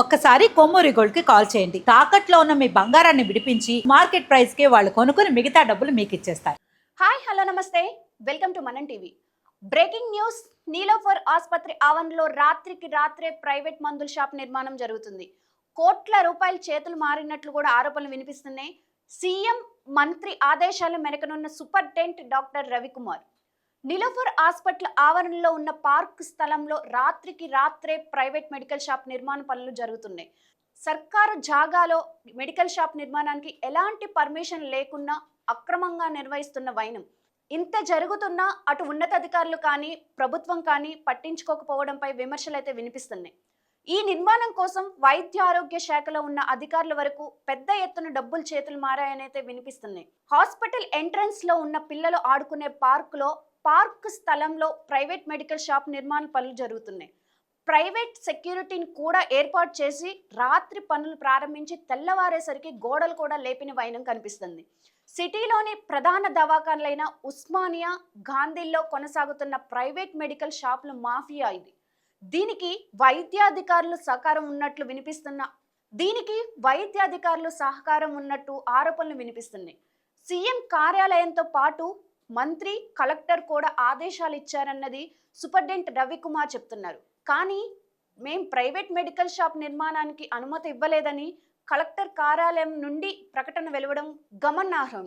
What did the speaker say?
ఒక్కసారి కొమ్మూరి గోల్డ్కి కాల్ చేయండి. తాకట్లో ఉన్న మీ బంగారాన్ని విడిపించి మార్కెట్ ప్రైస్కి వాళ్ళు కొనుక్కుని మిగతా డబ్బులు మీకు ఇచ్చేస్తారు. హాయ్ హలో నమస్తే. Welcome to Manan TV. Breaking news Niloufer ఆసుపత్రి ఆవరణలో రాత్రికి రాత్రే ప్రైవేట్ మందుల షాప్ నిర్మాణం జరుగుతుంది. కోట్ల రూపాయల చేతులు మారినట్లు కూడా ఆరోపణలు వినిపిస్తున్నాయి. సీఎం మంత్రి ఆదేశాల మేరకనున్న superintendent doctor Ravikumar. Niloufer hospital ఆవరణలో ఉన్న పార్క్ స్థలంలో రాత్రికి రాత్రే ప్రైవేట్ మెడికల్ షాప్ నిర్మాణ పనులు జరుగుతున్నాయి. సర్కారు జాగాలో మెడికల్ షాప్ నిర్మాణానికి ఎలాంటి పర్మిషన్ లేకున్నా అక్రమంగా నిర్వహిస్తున్న వైనం. ఇంత జరుగుతున్నా అటు ఉన్నతాధికారులు కానీ ప్రభుత్వం కానీ పట్టించుకోకపోవడంపై విమర్శలు అయితే వినిపిస్తున్నాయి. ఈ నిర్మాణం కోసం వైద్య ఆరోగ్య శాఖలో ఉన్న అధికారుల వరకు పెద్ద ఎత్తున డబ్బులు చేతులు మారాయనైతే వినిపిస్తున్నాయి. హాస్పిటల్ ఎంట్రన్స్లో ఉన్న పిల్లలు ఆడుకునే పార్క్లో పార్క్ స్థలంలో ప్రైవేట్ మెడికల్ షాప్ నిర్మాణ పనులు జరుగుతున్నాయి. ప్రైవేట్ సెక్యూరిటీని కూడా ఏర్పాటు చేసి రాత్రి పనులు ప్రారంభించి తెల్లవారేసరికి గోడలు కూడా లేపిన వైనం కనిపిస్తుంది. సిటీలోని ప్రధాన దవాఖానలైన ఉస్మానియా గాంధీల్లో కొనసాగుతున్న ప్రైవేట్ మెడికల్ షాపుల మాఫియా ఇది. దీనికి వైద్యాధికారులు సహకారం ఉన్నట్లు వినిపిస్తున్న దీనికి వైద్యాధికారులు సహకారం ఉన్నట్టు ఆరోపణలు వినిపిస్తున్నాయి. సీఎం కార్యాలయంతో పాటు మంత్రి కలెక్టర్ కూడా ఆదేశాలు ఇచ్చారన్నది సూపర్డెంట్ రవికుమార్ చెప్తున్నారు. కానీ మేం ప్రైవేట్ మెడికల్ షాప్ నిర్మాణానికి అనుమతి ఇవ్వలేదని కలెక్టర్ కార్యాలయం నుండి ప్రకటన వెలువడం గమనార్హం.